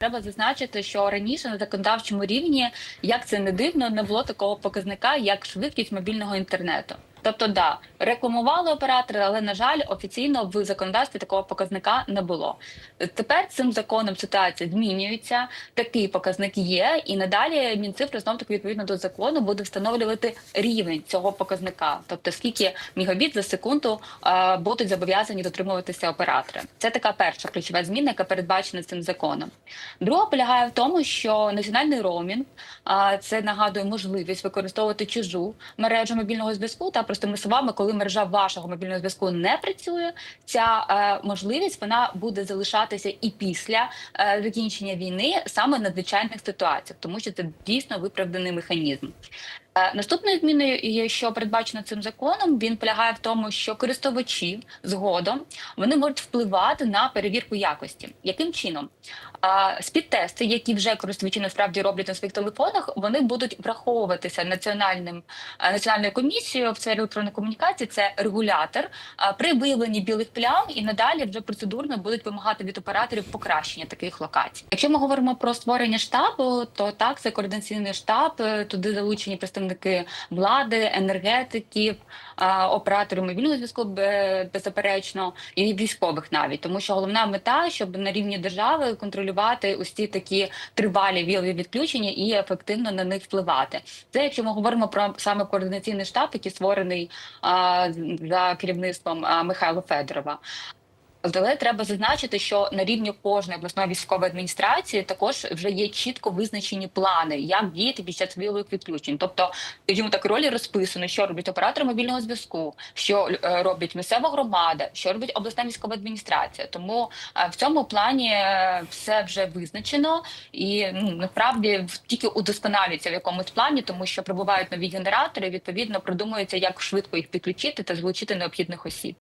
Треба зазначити, що раніше на законодавчому рівні, як це не дивно, не було такого показника, як швидкість мобільного інтернету. Тобто, да, рекламували оператори, але на жаль, офіційно в законодавстві такого показника не було. Тепер цим законом ситуація змінюється. Такий показник є, і надалі Мінцифри знов таки відповідно до закону буде встановлювати рівень цього показника, тобто скільки мігабіт за секунду е, будуть зобов'язані дотримуватися оператори. Це така перша ключова зміна, яка передбачена цим законом. Друга полягає в тому, що національний роумінг а, це нагадує можливість використовувати чужу мережу мобільного зв'язку. Та простими словами, коли мережа вашого мобільного зв'язку не працює, ця е, можливість вона буде залишатися і після е, закінчення війни саме надзвичайних ситуаціях, тому що це дійсно виправданий механізм. Е, Наступною зміною, що передбачено цим законом, він полягає в тому, що користувачі згодом вони можуть впливати на перевірку якості. Яким чином? Спідтести, які вже користувачі насправді роблять на своїх телефонах, вони будуть враховуватися національним е, національною комісією в сфері електронної комунікації. Це регулятор при виявленні білих плям і надалі вже процедурно будуть вимагати від операторів покращення таких локацій. Якщо ми говоримо про створення штабу, то так це координаційний штаб. е, Туди залучені представники влади, енергетиків, операторів мобільного зв'язку беззаперечно і військових навіть, тому що головна мета, щоб на рівні держави контролювати ці такі тривалі вілові відключення і ефективно на них впливати. Це якщо ми говоримо про саме координаційний штаб, який створений за керівництвом Михайла Федорова. Але треба зазначити, що на рівні кожної обласної військової адміністрації також вже є чітко визначені плани, як діяти під час вілових відключень. Тобто, скажімо так, ролі розписано, що роблять оператори мобільного зв'язку, що е, робить місцева громада, що робить обласна військова адміністрація. Тому е, в цьому плані е, все вже визначено і ну насправді тільки удосконалюється в якомусь плані, тому що прибувають нові генератори. Відповідно, продумується, як швидко їх підключити та залучити необхідних осіб.